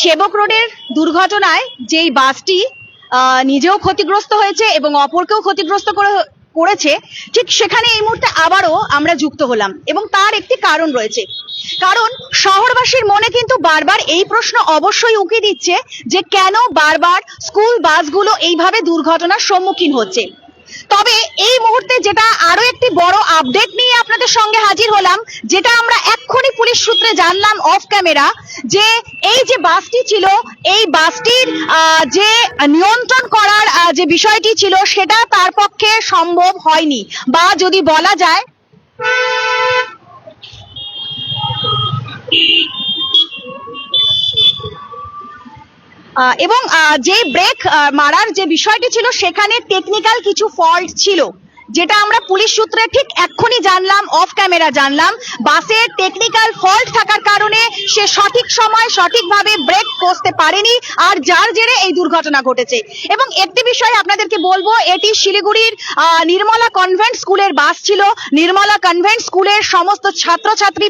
সেবক রোডের দুর্ঘটনায় যেই বাসটি নিজেও ক্ষতিগ্রস্ত হয়েছে এবং অপরকেও ক্ষতিগ্রস্ত করে, করেছে, ঠিক সেখানে এই মুহূর্তে আবারও আমরা যুক্ত হলাম এবং তার একটি কারণ রয়েছে। কারণ শহরবাসীর মনে কিন্তু বারবার এই প্রশ্ন অবশ্যই উকি দিচ্ছে যে কেন বারবার স্কুল বাসগুলো এইভাবে দুর্ঘটনার সম্মুখীন হচ্ছে। তবে এই মুহূর্তে যেটা আরও একটি বড় আপডেট নিয়ে আপনাদের সঙ্গে হাজির হলাম, যেটা আমরা এক্ষুনি পুলিশ সূত্রে জানলাম অফ ক্যামেরা যে এই যে বাসটি ছিল, এই বাসটির যে নিয়ন্ত্রণ করার যে বিষয়টি ছিল, সেটা তার পক্ষে সম্ভব হয়নি। বা যদি বলা যায় এবং যে ব্রেক মারার যে বিষয়টি ছিল সেখানে টেকনিক্যাল কিছু ফল্ট ছিল। যেটা আমরা পুলিশ সূত্রে ঠিক এক্ষুনি জানলাম অফ ক্যামেরা জানলাম। বাসের টেকনিক্যাল ফল্ট থাকার কারণে সে সঠিক সময় সঠিকভাবে ব্রেক কষতে পারেনি আর যার জেরে এই দুর্ঘটনা ঘটেছে। এবং একটি বিষয় আপনাদেরকে বলব, এটি শিলিগুড়ির নির্মলা কনভেন্ট স্কুলের বাস ছিল। নির্মলা কনভেন্ট স্কুলের সমস্ত ছাত্রছাত্রী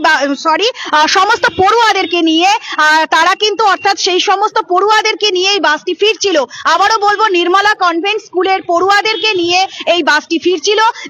সরি সমস্ত পড়ুয়াদেরকে নিয়ে তারা কিন্তু অর্থাৎ সেই সমস্ত পড়ুয়াদেরকে নিয়ে এই বাসটি ফিরছিল। আবারও বলব, নির্মলা কনভেন্ট স্কুলের পড়ুয়াদেরকে নিয়ে এই বাসটি ফিরছিল।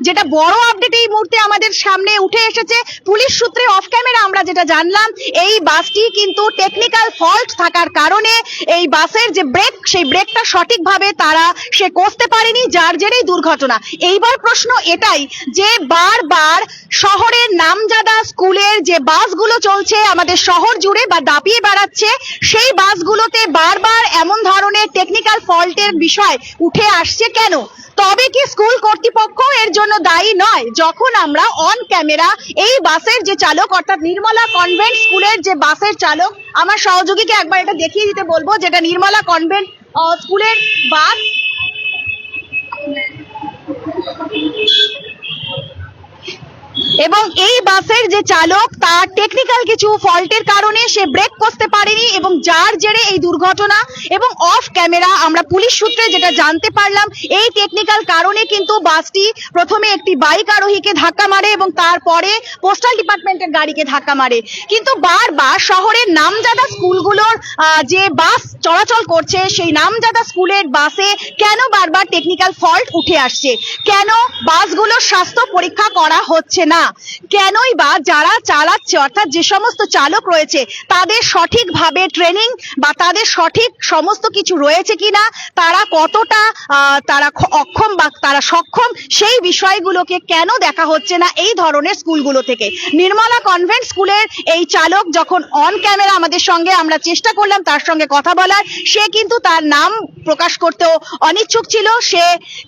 যেটা বড় আপডেট এই মুহূর্তে আমাদের সামনে উঠে এসেছে। পুলিশ সূত্রে অফ ক্যামেরা আমরা যেটা জানলাম, এই বাসটি কিন্তু টেকনিক্যাল ফল্ট থাকার কারণে এই বাসের যে ব্রেক সেই ব্রেকটা সঠিকভাবে তারা সে কষতে পারেনি, যার জেরেই দুর্ঘটনা। এইবার প্রশ্ন এটাই যে বারবার শহরের নামজাদা স্কুলের যে বাসগুলো চলছে, আমাদের শহর জুড়ে বা দাপিয়ে বেড়াচ্ছে, সেই বাসগুলোতে বারবার এমন ধরনের টেকনিক্যাল ফল্টের বিষয় উঠে আসছে কেন? তবে কি স্কুল কর্তৃপক্ষ এর জন্য দায়ী নয়? যখন আমরা অন ক্যামেরা এই বাসের যে চালক, অর্থাৎ নির্মলা কনভেন্ট স্কুলের যে বাসের চালক, আমার সহযোগীকে একবার এটা দেখিয়ে দিতে বলব, যেটা নির্মলা কনভেন্ট স্কুলের বাস এবং এই বাসের যে চালক, তার টেকনিক্যাল কিছু ফল্টের কারণে সে ব্রেক করতে পারেনি এবং যার জেরে এই দুর্ঘটনা এবং অফ ক্যামেরা আমরা পুলিশ সূত্রে যেটা জানতে পারলাম, এই টেকনিক্যাল কারণে কিন্তু বাসটি প্রথমে একটি বাইক আরোহীকে ধাক্কা মারে এবং তারপরে পোস্টাল ডিপার্টমেন্টের গাড়িকে ধাক্কা মারে। কিন্তু বারবার শহরের নামজাদা স্কুলগুলোর যে বাস চলাচল করছে, সেই নামজাদা স্কুলের বাসে কেন বারবার টেকনিক্যাল ফল্ট উঠে আসছে? কেন বাসগুলোর স্বাস্থ্য পরীক্ষা করা হচ্ছে না? কেনই বা যারা চালাচ্ছে, অর্থাৎ যে সমস্ত চালক রয়েছে, তাদের সঠিকভাবে ট্রেনিং বা তাদের সঠিক সমস্ত কিছু রয়েছে কিনা, তারা কতটা তারা অক্ষম বা তারা সক্ষম, সেই বিষয়গুলোকে কেন দেখা হচ্ছে না এই ধরনের স্কুলগুলো থেকে? নির্মলা কনভেন্ট স্কুলের এই চালক যখন অন ক্যামেরা আমাদের সঙ্গে, আমরা চেষ্টা করলাম তার সঙ্গে কথা বলার, সে কিন্তু তার নাম প্রকাশ করতেও অনিচ্ছুক ছিল, সে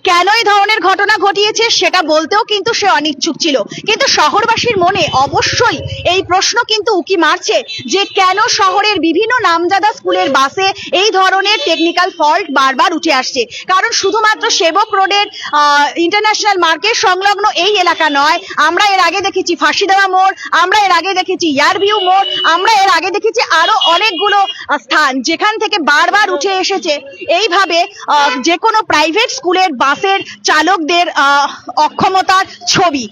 কেন এই ধরনের ঘটনা ঘটিয়েছে সেটা বলতেও কিন্তু সে অনিচ্ছুক ছিল। কিন্তু শহরবাসীর মনে অবশ্যই এই প্রশ্ন কিন্তু উকি মারছে যে কেন শহরের বিভিন্ন নামজাদা স্কুলের বাসে এই ধরনের টেকনিক্যাল ফল্ট বারবার উঠে আসছে? কারণ শুধুমাত্র সেবক রোডের ইন্টারন্যাশনাল মার্কেট সংলগ্ন এই এলাকা নয়, আমরা এর আগে দেখেছি ফাঁসি দেওয়া মোড়, আমরা এর আগে দেখেছি ইয়ারভিউ মোড়, আমরা এর আগে দেখেছি আরও অনেকগুলো স্থান যেখান থেকে বারবার উঠে এসেছে। এইভাবে যে কোনো প্রাইভেট স্কুলের বাসের চালকদের অক্ষমতার ছবি।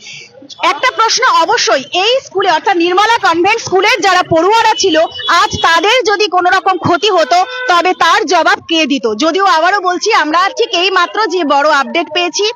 একটা প্রশ্ন অবশ্যই, এই স্কুলে, অর্থাৎ নির্মলা কনভেন্ট স্কুলের যারা পড়ুয়ারা ছিল, আজ তাদের যদি কোনো রকম ক্ষতি হতো, তবে তার জবাব কে দিত? যদিও আবারও বলছি, আমরা ঠিক এই মাত্র যে বড় আপডেট পেয়েছি,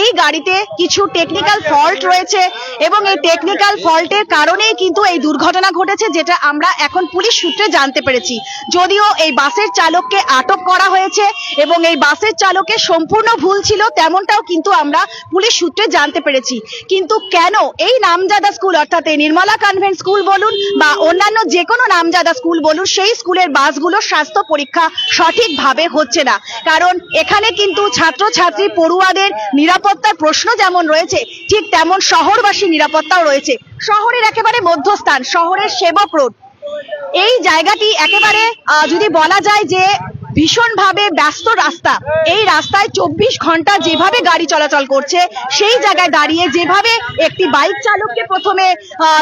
এই গাড়িতে কিছু টেকনিক্যাল ফল্ট রয়েছে এবং এই টেকনিক্যাল ফল্টের কারণেই কিন্তু এই দুর্ঘটনা ঘটেছে, যেটা আমরা এখন পুলিশ সূত্রে জানতে পেরেছি। যদিও এই বাসের চালককে আটক করা হয়েছে এবং এই বাসের চালকের সম্পূর্ণ ভুল ছিল, তেমনটাও কিন্তু আমরা পুলিশ সূত্রে জানতে পেরেছি। কিন্তু কেন এই নামজাদা স্কুল, অর্থাৎ এই নির্মলা কনভেন্ট স্কুল বলুন বা অন্যান্য যে কোনো নামজাদা স্কুল বলুন, সেই স্কুলের বাসগুলোর স্বাস্থ্য পরীক্ষা সঠিকভাবে হচ্ছে না। কারণ এখানে কিন্তু ছাত্রছাত্রী পড়ুয়াদের নিরাপত্তার প্রশ্ন যেমন রয়েছে, ঠিক তেমন শহরবাসী নিরাপত্তাও রয়েছে। শহরের একেবারে মধ্যস্থান, শহরের সেবক রোড। এই জায়গাটি একেবারে যদি বলা যায় যে ভীষণভাবে ব্যস্ত রাস্তা। এই রাস্তায় চব্বিশ ঘণ্টা যেভাবে গাড়ি চলাচল করছে, সেই জায়গায় দাঁড়িয়ে যেভাবে একটি বাইক চালককে প্রথমে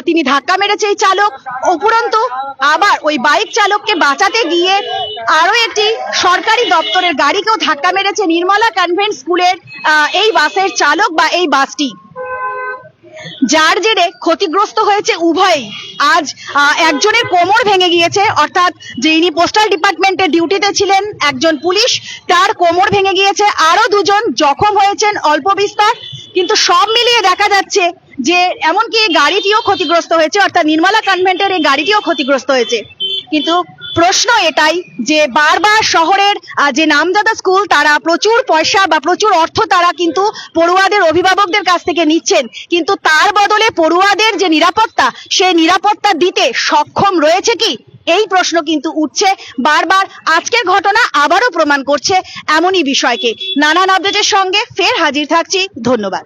তিনি ধাক্কা মেরেছে এই চালক, উপরন্তু আবার ওই বাইক চালককে বাঁচাতে গিয়ে আরও একটি সরকারি দপ্তরের গাড়িকেও ধাক্কা মেরেছে নির্মলা কনভেন্ট স্কুলের এই বাসের চালক বা এই বাসটি। যার জেরে ক্ষতিগ্রস্ত হয়েছে উভয়ই। আজ একজনের কোমর ভেঙে গিয়েছে, অর্থাৎ যিনি পোস্টাল ডিপার্টমেন্টে ডিউটিতে ছিলেন, একজন পুলিশ, তার কোমর ভেঙে গিয়েছে আরও দুজন জখম হয়েছেন অল্প বিস্তার। কিন্তু সব মিলিয়ে দেখা যাচ্ছে যে, এমনকি গাড়িটিও ক্ষতিগ্রস্ত হয়েছে, অর্থাৎ নির্মলা কনভেন্টের এই গাড়িটিও ক্ষতিগ্রস্ত হয়েছে। কিন্তু প্রশ্ন এটাই যে বারবার শহরের যে নামজাদা স্কুল, তারা প্রচুর পয়সা বা প্রচুর অর্থ তারা কিন্তু পড়ুয়াদের অভিভাবকদের কাছ থেকে নিচ্ছেন। কিন্তু তার বদলে পড়ুয়াদের যে নিরাপত্তা, সেই নিরাপত্তা দিতে সক্ষম রয়েছে কি? এই প্রশ্ন কিন্তু উঠছে। বারবার আজকের ঘটনা আবারও প্রমাণ করছে এমনই বিষয়কে। নানান আপডেটের সঙ্গে ফের হাজির থাকছি। ধন্যবাদ।